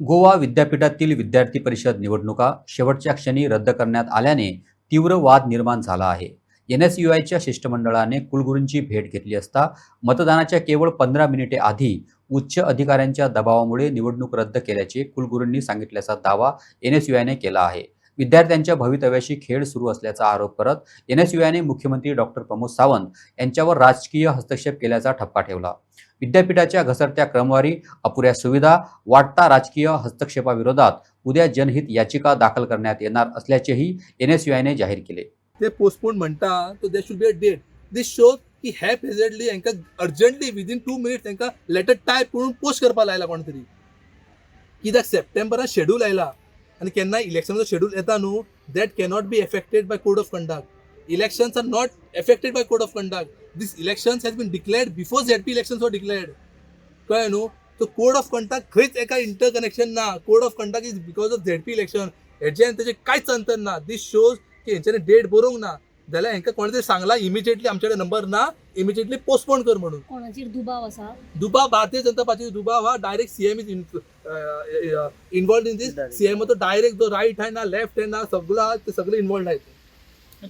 गोवा विद्यापीठातील विद्यार्थी परिषद निवडणुका शेवटच्या क्षणी रद्द करण्यात आल्याने तीव्र वाद निर्माण झाला आहे. एन एस यू आयच्या शिष्टमंडळाने कुलगुरूंची भेट घेतली असता मतदानाच्या केवळ पंधरा मिनिटे आधी उच्च अधिकाऱ्यांच्या दबावामुळे निवडणूक रद्द केल्याचे कुलगुरूंनी सांगितल्याचा दावा एन एस यू आयने केला आहे. विद्यार्थ्यांच्या भवितव्याशी खेळ सुरू असल्याचा आरोप करत एन एस यू मुख्यमंत्री डॉक्टर प्रमोद सावंत यांच्यावर राजकीय हस्तक्षेप केल्याचा ठपका ठेवला. विद्यापीठाच्या घसरत्या क्रमवारी अपुऱ्या सुविधा वाढता राजकीय हस्तक्षेपाविरोधात उद्या जनहित याचिका दाखल करण्यात येणार असल्याचेही एन एस यू जाहीर केले. ते पोस्टपोन म्हणता तो there should be a date this show की हॅप हेझेडली यांका अर्जंटली विदीन टू मिनिट्स तांकां लेटर टायप करून पोस्ट करपा लायला कोण तरी कित्याक सप्टेंबरात शेड्यूल आयला? आनी केन्ना इलेक्शनाचो शेड्यूल येता न्हू that cannot be affected by code of conduct elections are not affected by code of conduct these elections has been declared before Z P elections वर डिक्लेअर्ड कळ्ळें न्हू? तो कोड ऑफ कंडक्ट खंयच एका इंटर कनेक्शन ना. Code of conduct is because of Z P election हेजे आनी तेजे कांयच अंतर ना. दीस शोज की हेंच्यांनी डेट बरोवंक ना. जाल्यार हेंकां कोणे तरी सांगला इमिजिएटली आमचे कडेन नंबर ना. इमिजिएटली पोस्टपोन कर म्हणून. कोणाचेर दुबाव आसा दुबाव भारतीय जनता पार्टीचो दुबाव हा. Direct CM is involved in these CM तो डायरेक्ट जो राईट आहे ना लेफ्ट आहे ना सगळं हा, ते सगळे इन्वॉल्ड आहेत.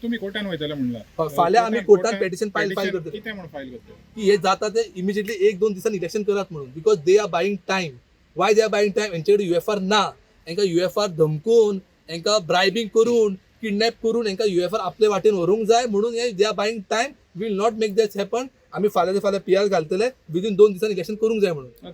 तुम्ही कोर्टान वयतले म्हणला. फाल्यां आमी कोर्टान petition file- file करतले. कितें म्हणून फायल करतले की हे जाता ते इमिजिएटली एक दोन दिसांनी इलेक्शन करात म्हणून. Because they are buying time why they are buying time यांच्याकडे युएफआर ना. हांकां युएफआर धमकून हांकां ब्रायबिंग करून किडनॅप करून हांकां युएफआर आपले वाटेन व्हरूंक जाय. म्हणून हे they are buying time will not make that happen आमी फाल्यां ते फाल्यां पी आर घालतले विदीन दोन दिसांनी इलेक्शन करूंक जाय म्हणून.